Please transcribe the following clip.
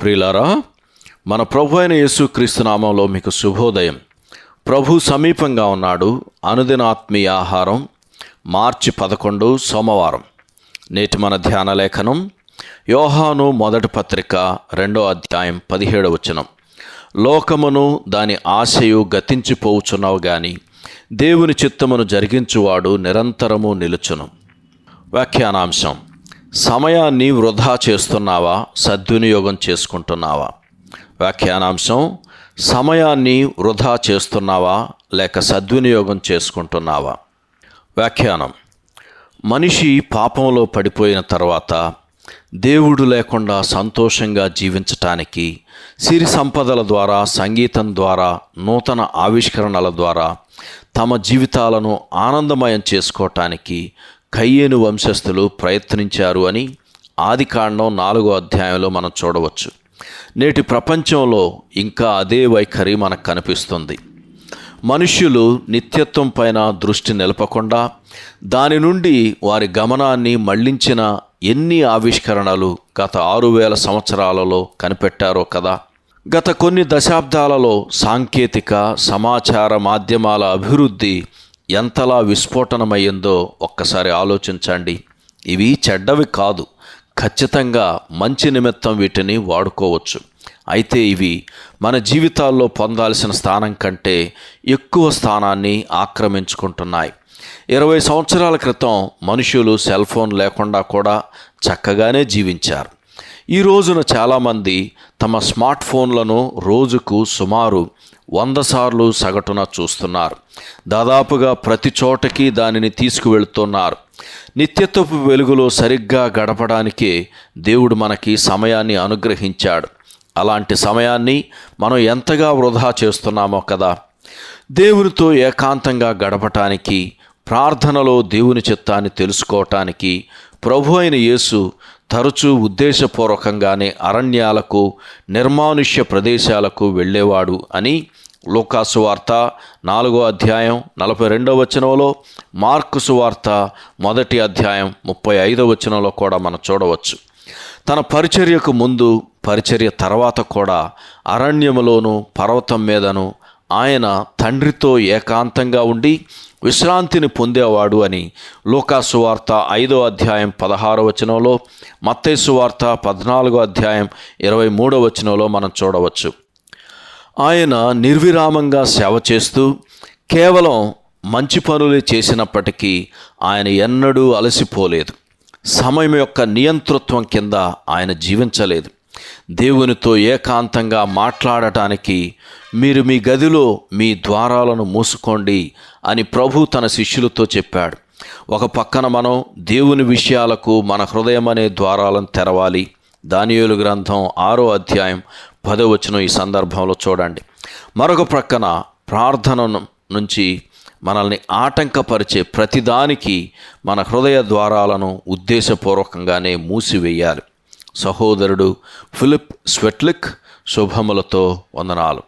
ప్రియులారా మన ప్రభు అయిన యేసుక్రీస్తు నామంలో మీకు శుభోదయం. ప్రభు సమీపంగా ఉన్నాడు అనుదిన ఆత్మీయ ఆహారం మార్చి పదకొండు సోమవారం. నేటి మన ధ్యాన లేఖనం యోహాను మొదటి పత్రిక రెండో అధ్యాయం పదిహేడు వచనం. లోకమును దాని ఆశయు గతించిపోవుచున్నావు గాని దేవుని చిత్తమును జరిగించువాడు నిరంతరము నిలుచును. వ్యాఖ్యానాంశం. సమయాన్ని వృధా చేస్తున్నావా? సద్వినియోగం చేసుకుంటున్నావా? వ్యాఖ్యానాంశం సమయాన్ని వృధా చేస్తున్నావా? లేక సద్వినియోగం చేసుకుంటున్నావా? వ్యాఖ్యానం మనిషి పాపంలో పడిపోయిన తర్వాత దేవుడు లేకుండా సంతోషంగా జీవించటానికి సిరి సంపదల ద్వారా సంగీతం ద్వారా నూతన ఆవిష్కరణల ద్వారా తమ జీవితాలను ఆనందమయం చేసుకోవటానికి కయ్యేను వంశస్థులు ప్రయత్నించారు అని ఆదికాండం నాలుగో అధ్యాయంలో మనం చూడవచ్చు. నేటి ప్రపంచంలో ఇంకా అదే వైఖరి మనకు కనిపిస్తుంది. మనుష్యులు నిత్యత్వం పైన దృష్టి నిలపకుండా దాని నుండి వారి గమనాన్ని మళ్ళించిన ఎన్ని ఆవిష్కరణలు గత ఆరు వేల సంవత్సరాలలో కనిపెట్టారో కదా. గత కొన్ని దశాబ్దాలలో సాంకేతిక సమాచార మాధ్యమాల అభివృద్ధి ఎంతలా విస్ఫోటనమయ్యిందో ఒక్కసారి ఆలోచించండి. ఇవి చెడ్డవి కాదు. ఖచ్చితంగా మంచి నిమిత్తం వీటిని వాడుకోవచ్చు. అయితే ఇవి మన జీవితాల్లో పొందాల్సిన స్థానం కంటే ఎక్కువ స్థానాన్ని ఆక్రమించుకుంటున్నాయి. ఇరవై సంవత్సరాల క్రితం మనుషులు సెల్ ఫోన్ లేకుండా కూడా చక్కగానే జీవించారు. ఈ రోజున చాలామంది తమ స్మార్ట్ ఫోన్లను రోజుకు సుమారు వంద సార్లు సగటున చూస్తున్నారు. దాదాపుగా ప్రతి చోటకి దానిని తీసుకువెళుతున్నారు. నిత్యత్వపు వెలుగులో సరిగ్గా గడపడానికే దేవుడు మనకి సమయాన్ని అనుగ్రహించాడు. అలాంటి సమయాన్ని మనం ఎంతగా వృధా చేస్తున్నామో కదా! దేవునితో ఏకాంతంగా గడపటానికి ప్రార్థనలో దేవుని చిత్తాన్ని తెలుసుకోవటానికి ప్రభు అయిన యేసు తరచూ ఉద్దేశపూర్వకంగానే అరణ్యాలకు నిర్మానుష్య ప్రదేశాలకు వెళ్ళేవాడు అని లోకాసు వార్త నాలుగో అధ్యాయం నలభై రెండవ వచనంలో మార్కు సువార్త మొదటి అధ్యాయం ముప్పై ఐదవ వచనంలో కూడా మనం చూడవచ్చు. తన పరిచర్యకు ముందు పరిచర్య తర్వాత కూడా అరణ్యములోను పర్వతం మీదను ఆయన తండ్రితో ఏకాంతంగా ఉండి విశ్రాంతిని పొందేవాడు అని లోకాసు వార్త ఐదో అధ్యాయం పదహారో వచనంలో మత్తైసు వార్త పద్నాలుగో అధ్యాయం ఇరవై మూడో వచనంలో మనం చూడవచ్చు. ఆయన నిర్విరామంగా సేవ చేస్తూ కేవలం మంచి పనులే చేసినప్పటికీ ఆయన ఎన్నడూ అలసిపోలేదు. సమయం యొక్క నియంతృత్వం కింద ఆయన జీవించలేదు. దేవునితో ఏకాంతంగా మాట్లాడటానికి మీరు మీ గదిలో మీ ద్వారాలను మూసుకోండి అని ప్రభు తన శిష్యులతో చెప్పాడు. ఒక పక్కన మనం దేవుని విషయాలకు మన హృదయం అనే ద్వారాలను తెరవాలి. దానియోలు గ్రంథం ఆరో అధ్యాయం పదవచనం ఈ సందర్భంలో చూడండి. మరొక ప్రక్కన ప్రార్థన నుంచి మనల్ని ఆటంకపరిచే ప్రతిదానికి మన హృదయ ద్వారాలను ఉద్దేశపూర్వకంగానే మూసివేయాలి. సహోదరుడు ఫిలిప్ స్వెట్లిక్ శుభములతో వందనాలు.